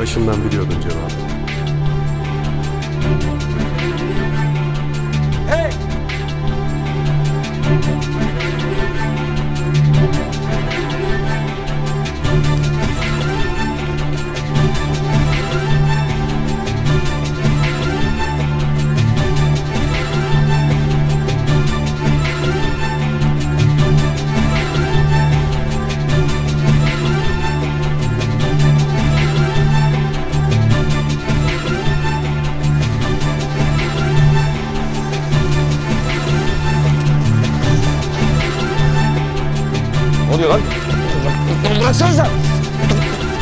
Başından biliyordun cevabı. Oluyor lan? Bıraksanıza!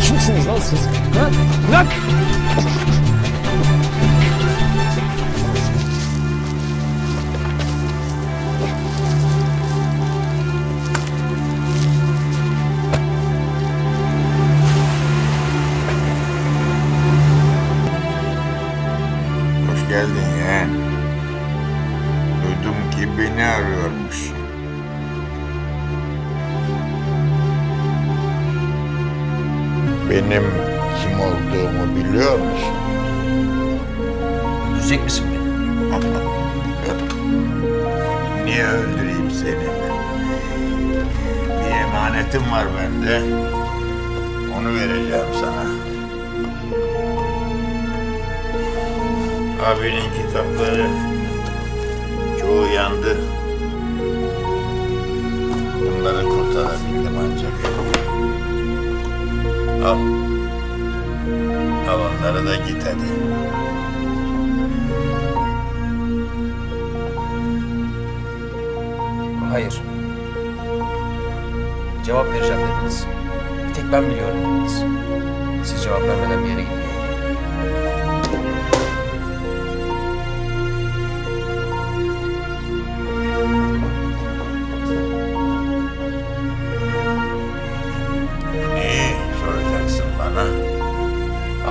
Kimsiniz lan siz? Ha? Lan! Hoş geldin yeğen. Duydum ki beni arıyormuşsun. Benim kim olduğumu biliyor musun? Öldürecek misin beni? Niye öldüreyim seni? Bir emanetim var bende. Onu vereceğim sana. Abinin kitapları çoğu yandı. Bunları kurtarabildim ancak. Al. Al onları da git hadi. Hayır. Cevap vereceğim dediniz. Bir tek ben biliyorum dediniz. Siz cevap vermeden bir yere gitmeyin.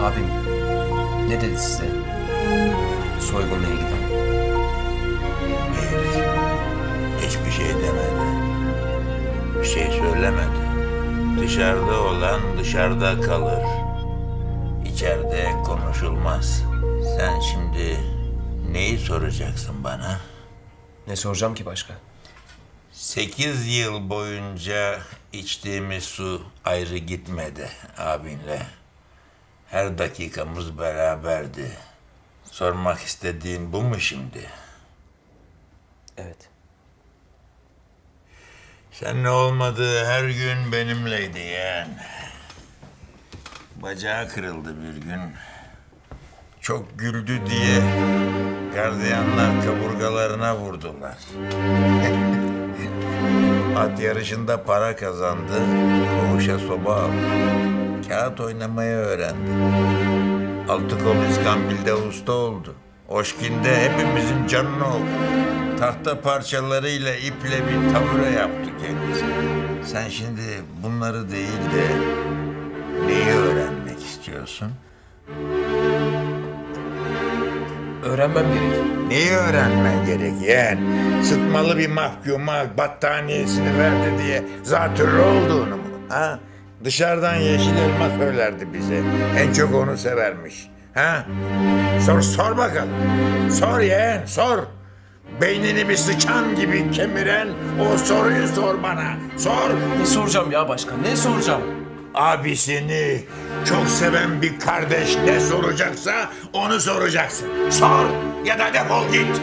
Abim ne dedi size? Soygunla ilgili. Hiç. Hiçbir şey demedi. Bir şey söylemedi. Dışarıda olan dışarıda kalır. İçeride konuşulmaz. Sen şimdi neyi soracaksın bana? Ne soracağım ki başka? Sekiz yıl boyunca içtiğimiz su ayrı gitmedi abinle. Her dakikamız beraberdi. Sormak istediğin bu mu şimdi? Evet. Sen ne olmadı her gün benimleydi yeğen. Bacağı kırıldı bir gün. Çok güldü diye gardiyanlar kaburgalarına vurdular. At yarışında para kazandı, koğuşa soba aldı. Kağıt oynamayı öğrendi. Altı kol iskambilde usta oldu. Oşkin'de hepimizin canını okudu. Tahta parçalarıyla iple bir tabure yaptı kendisi. Sen şimdi bunları değil de neyi öğrenmek istiyorsun? Öğrenmem gerek. Neyi öğrenmen gerek yeğen? Sıtmalı bir mahkuma battaniyesini verdi diye zatürre olduğunu mu? Ha? Dışarıdan yeşil elma söylerdi bize. En çok onu severmiş. Ha? Sor, sor bakalım. Sor yeğen, sor. Beynini bir sıçan gibi kemiren o soruyu sor bana. Sor. Ne soracağım ya başka? Ne soracağım? Abisini çok seven bir kardeş ne soracaksa onu soracaksın. Sor ya da defol git.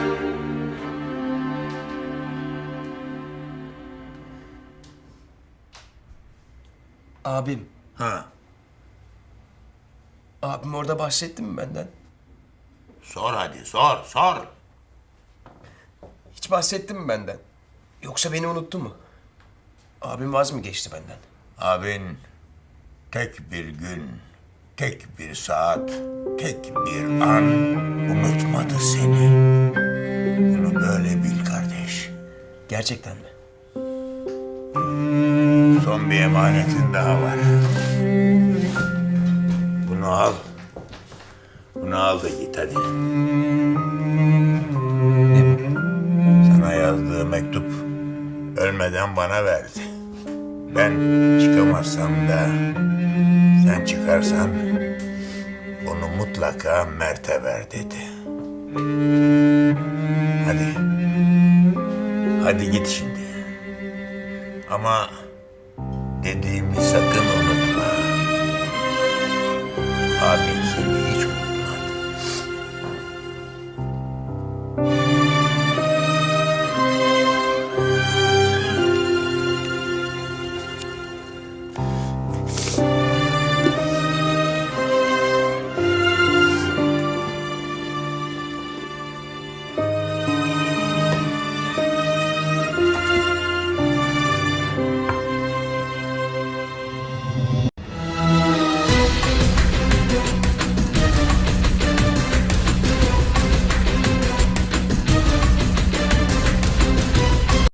Abim. Ha. Abim orada bahsetti mi benden? Sor hadi sor sor. Hiç bahsetti mi benden? Yoksa beni unuttu mu? Abim vaz mı geçti benden? Abin tek bir gün, tek bir saat, tek bir an unutmadı seni. Bunu böyle bil kardeş. Gerçekten mi? Son bir emanetin daha var. Bunu al. Bunu al da git hadi. Sana yazdığı mektup ölmeden bana verdi. Ben çıkamazsam da sen çıkarsan Onu mutlaka Mert'e ver dedi. Hadi. Hadi git şimdi. Ama Dediğimi sakın unutma. Abin seni hiç unutma.